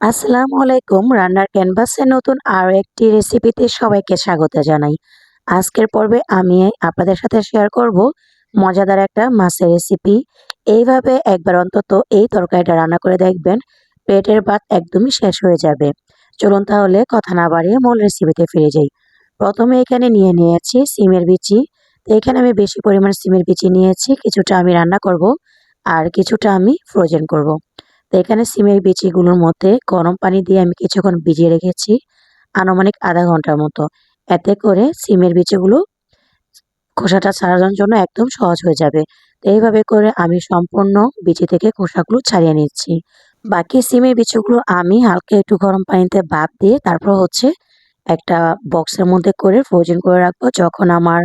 আসসালামু আলাইকুম। রান্নার ক্যানভাসের নতুন আরও একটি রেসিপিতে সবাইকে স্বাগত জানাই। আজকের পর্বে আমি আপনাদের সাথে শেয়ার করব মজাদার একটা মাছের রেসিপি। এইভাবে একবার অন্তত এই তরকারিটা রান্না করে দেখবেন, পেটের ভাত একদমই শেষ হয়ে যাবে। চলুন তাহলে কথা না বাড়িয়ে মূল রেসিপিতে ফিরে যাই। প্রথমে এখানে নিয়ে নিয়েছি সিমের বিচি। তো এখানে আমি বেশি পরিমাণ সিমের বিচি নিয়েছি, কিছুটা আমি রান্না করব আর কিছুটা আমি ফ্রোজেন করব। তো এখানে সিমের বিচিগুলোর মধ্যে গরম পানি দিয়ে আমি কিছুক্ষণ ভিজিয়ে রেখেছি আনুমানিক আধা ঘণ্টার মতো। এতে করে সিমের বিচিগুলো খোসাটা ছাড়ানোর জন্য একদম সহজ হয়ে যাবে। তো এইভাবে করে আমি সম্পূর্ণ বিচি থেকে খোসাগুলো ছাড়িয়ে নিচ্ছি। বাকি সিমের বিচিগুলো আমি হালকা একটু গরম পানিতে ভাপ দিয়ে তারপর হচ্ছে একটা বক্সের মধ্যে করে ফ্রোজেন করে রাখব। যখন আমার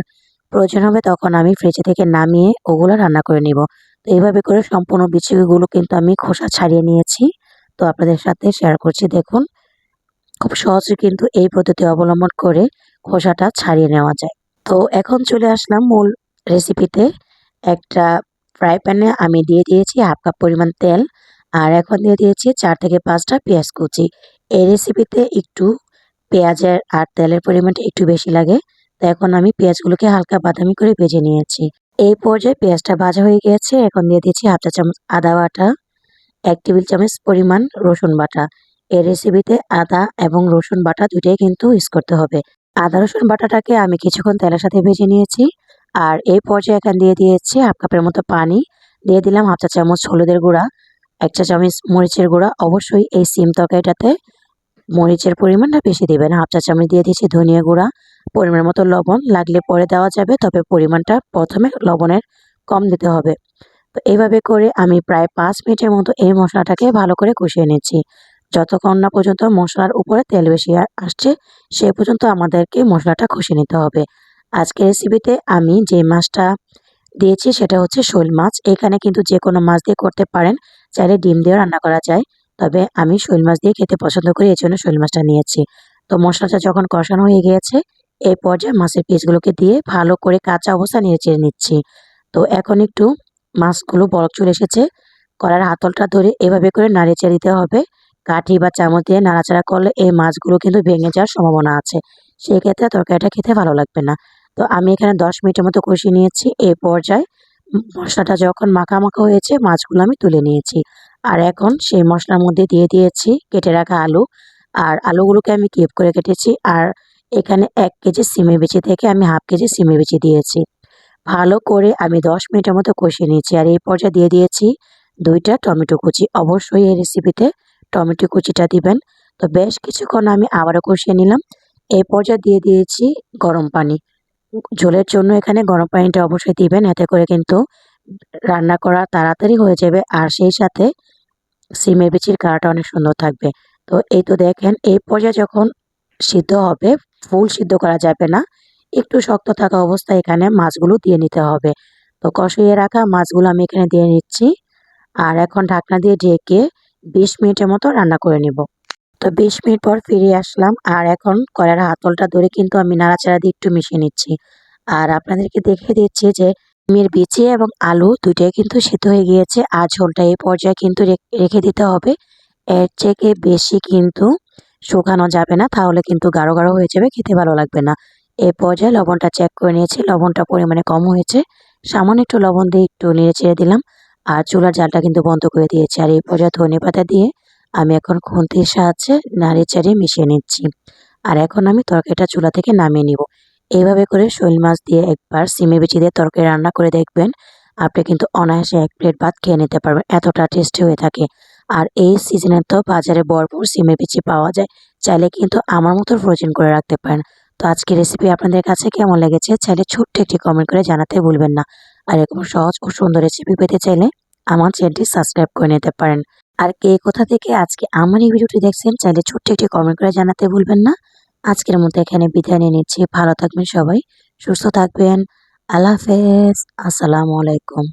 প্রয়োজন হবে তখন আমি ফ্রিজে থেকে নামিয়ে ওগুলো রান্না করে নিব। তো এইভাবে করে সম্পূর্ণ বিচিগুলো কিন্তু আমি খোসা ছাড়িয়ে নিয়েছি। তো আপনাদের সাথে শেয়ার করছি, দেখুন। খুব সহজে কিন্তু এই পদ্ধতি অবলম্বন করে খোসাটা ছাড়িয়ে নেওয়া যায়। তো এখন চলে আসলাম মূল রেসিপিতে একটা ফ্রাই প্যানে আমি দিয়ে দিয়েছি হাফ কাপ পরিমাণ তেল আর এখন দিয়ে দিয়েছি চার থেকে পাঁচটা পেঁয়াজ কুচি। এই রেসিপিতে একটু পেঁয়াজের আর তেলের পরিমাণটা একটু বেশি লাগে। এখন আমি পেঁয়াজগুলোকে হালকা বাদামি করে ভেজে নিয়েছি। এই পর্যায়ে পেঁয়াজটা ভাজা হয়ে গিয়েছে। এখন দিয়ে দিচ্ছি হাফ চা চামচ আদা বাটা, এক টেবিল চামচ পরিমাণ রসুন বাটা। এই রেসিপিতে আদা এবং রসুন বাটা দুইটাই কিন্তু ইউজ করতে হবে। আদা রসুন বাটাটাকে আমি কিছুক্ষণ তেলের সাথে ভেজে নিয়েছি। আর এই পর্যায়ে এখানে দিয়ে দিয়েছি হাফ কাপের মতো পানি। দিয়ে দিলাম হাফ চা চামচ হলুদের গুঁড়া, এক চা চামচ মরিচের গুঁড়া। অবশ্যই এই সিম তরকারিটাতে মরিচের পরিমাণটা বেশি দেবেন। হাফ চা চামচ দিয়ে দিয়েছি ধনিয়া গুঁড়া। পরিমাণ মতো লবণ লাগলে পরে দেওয়া যাবে, তবে পরিমাণটা প্রথমে লবণের কম দিতে হবে। তো এইভাবে করে আমি প্রায় পাঁচ মিনিটের মতো এই মশলাটাকে ভালো করে কষিয়ে নিচ্ছি। যতক্ষণ না পর্যন্ত মশলার উপরে তেল বেশি আসছে, সে পর্যন্ত আমাদেরকে মশলাটা কষিয়ে নিতে হবে। আজকে রেসিপিতে আমি যে মাছটা দিয়েছি সেটা হচ্ছে শোল মাছ। এখানে কিন্তু যে কোনো মাছ দিয়ে করতে পারেন, চাইলে ডিম দিয়েও রান্না করা যায়। তবে আমি শৈল মাছ দিয়ে খেতে পছন্দ করি এই জন্য শৈল মাছটা নিয়েছি। তো মশলাটা যখন কষানো হয়ে গিয়েছে এই পর্যায়ে মাছের পিসগুলোকে দিয়ে ভালো করে কাঁচা অবস্থা নিয়ে চেড়ে নিচ্ছি। তো এখন একটু মাছগুলো বরফ চলে এসেছে, কড়ার হাতলটা ধরে এভাবে করে নাড়িয়ে দিতে হবে। কাঠি বা চামচ দিয়ে নাড়াচাড়া করলে এই মাছগুলো কিন্তু ভেঙে যাওয়ার সম্ভাবনা আছে। সেক্ষেত্রে তরকারিটা খেতে ভালো লাগবে না। তো আমি এখানে দশ মিনিটের মতো কষিয়ে নিয়েছি। এই পর্যায়ে মশলাটা যখন মাখা মাখা হয়েছে, মাছগুলো আমি তুলে নিয়েছি। আর এখন সেই মশলার মধ্যে দিয়ে দিয়েছি কেটে রাখা আলু। আর আলুগুলোকে আমি কিপ করে কেটেছি। আর এখানে এক কেজি সিমে বিচি থেকে আমি হাফ কেজি সিমে বিচি দিয়েছি। ভালো করে আমি দশ মিনিটের মতো কষিয়ে নিয়েছি। আর এই পর্যায়ে দিয়ে দিয়েছি দুইটা টমেটো কুচি। অবশ্যই এই রেসিপিতে টমেটো কুচিটা দিবেন। তো বেশ কিছুক্ষণ আমি আবারও কষিয়ে নিলাম। এই পর্যায়ে দিয়ে দিয়েছি গরম পানি। ঝোলের জন্য এখানে গরম পানিটা অবশ্যই দিবেন। এতে করে কিন্তু রান্না করা তাড়াতাড়ি হয়ে যাবে। আর সেই সাথে সিমের বিচির কালারটা অনেক সুন্দর থাকবে। তো এই তো দেখেন, এই পর্যায়ে যখন সিদ্ধ হবে, ফুল সিদ্ধ করা যাবে না, একটু শক্ত থাকা অবস্থায় এখানে মাছগুলো দিয়ে নিতে হবে। তো কষিয়ে রাখা মাছগুলো আমি এখানে দিয়ে নিচ্ছি। আর এখন ঢাকনা দিয়ে ঢেকে বিশ মিনিটের মতো রান্না করে নিব। তো বিশ মিনিট পর ফিরে আসলাম। আর এখন কড়ার হাতলটা ধরে কিন্তু আমি নাড়াচাড়া দিয়ে একটু মিশিয়ে নিচ্ছি। আর আপনাদেরকে দেখে দিচ্ছি যে ডিমের বিচি এবং আলু দুইটাই কিন্তু সিদ্ধ হয়ে গিয়েছে আর ঝোলটা এই পর্যায়ে কিন্তু রেখে দিতে হবে। এর থেকে বেশি কিন্তু শুকানো যাবে না, তাহলে কিন্তু গাঢ় গাঢ় হয়ে যাবে, খেতে ভালো লাগবে না। এই পর্যায়ে লবণটা চেক করে নিয়েছি, লবণটা পরিমাণে কম হয়েছে। সামান্য একটু লবণ দিয়ে একটু নেড়ে ছেড়ে দিলাম আর চুলার জালটা কিন্তু বন্ধ করে দিয়েছি। আর এই পর্যায়ে ধনে পাতা দিয়ে আমি এখন খুন্তির সাহায্যে নাড়ে চাড়িয়ে মিশিয়ে নিচ্ছি। আর এখন আমি তরকারিটা চুলা থেকে নামিয়ে নিব। এইভাবে করে শৈল মাছ দিয়ে একবার সিমে বিচি দিয়ে তরকারি রান্না করে দেখবেন। আপনি কিন্তু অনায়াসে এক প্লেট ভাত খেয়ে নিতে পারবেন, এতটা টেস্টি হয়ে থাকে। আর এই সিজনে তো বাজারে ভরপুর সিমে বিচি পাওয়া যায়, চাইলে কিন্তু আমার মতো ফ্রোজেন করে রাখতে পারেন। তো আজকে রেসিপি আপনাদের কাছে কেমন লেগেছে, চাইলে ছোট্ট একটি কমেন্ট করে জানাতে ভুলবেন না। আর এরকম সহজ ও সুন্দর রেসিপি পেতে চাইলে আমার চ্যানেলটি সাবস্ক্রাইব করে নিতে পারেন। আর কে কোথা থেকে আজকে আমার এই ভিডিওটি দেখছেন, চাইলে ছোট্ট একটি কমেন্ট করে জানাতে ভুলবেন না। আজকের মতো এখানে বিদায় নিয়ে নিচ্ছি। ভালো থাকবেন সবাই, সুস্থ থাকবেন। আল্লাহ হাফেজ। আসসালামু আলাইকুম।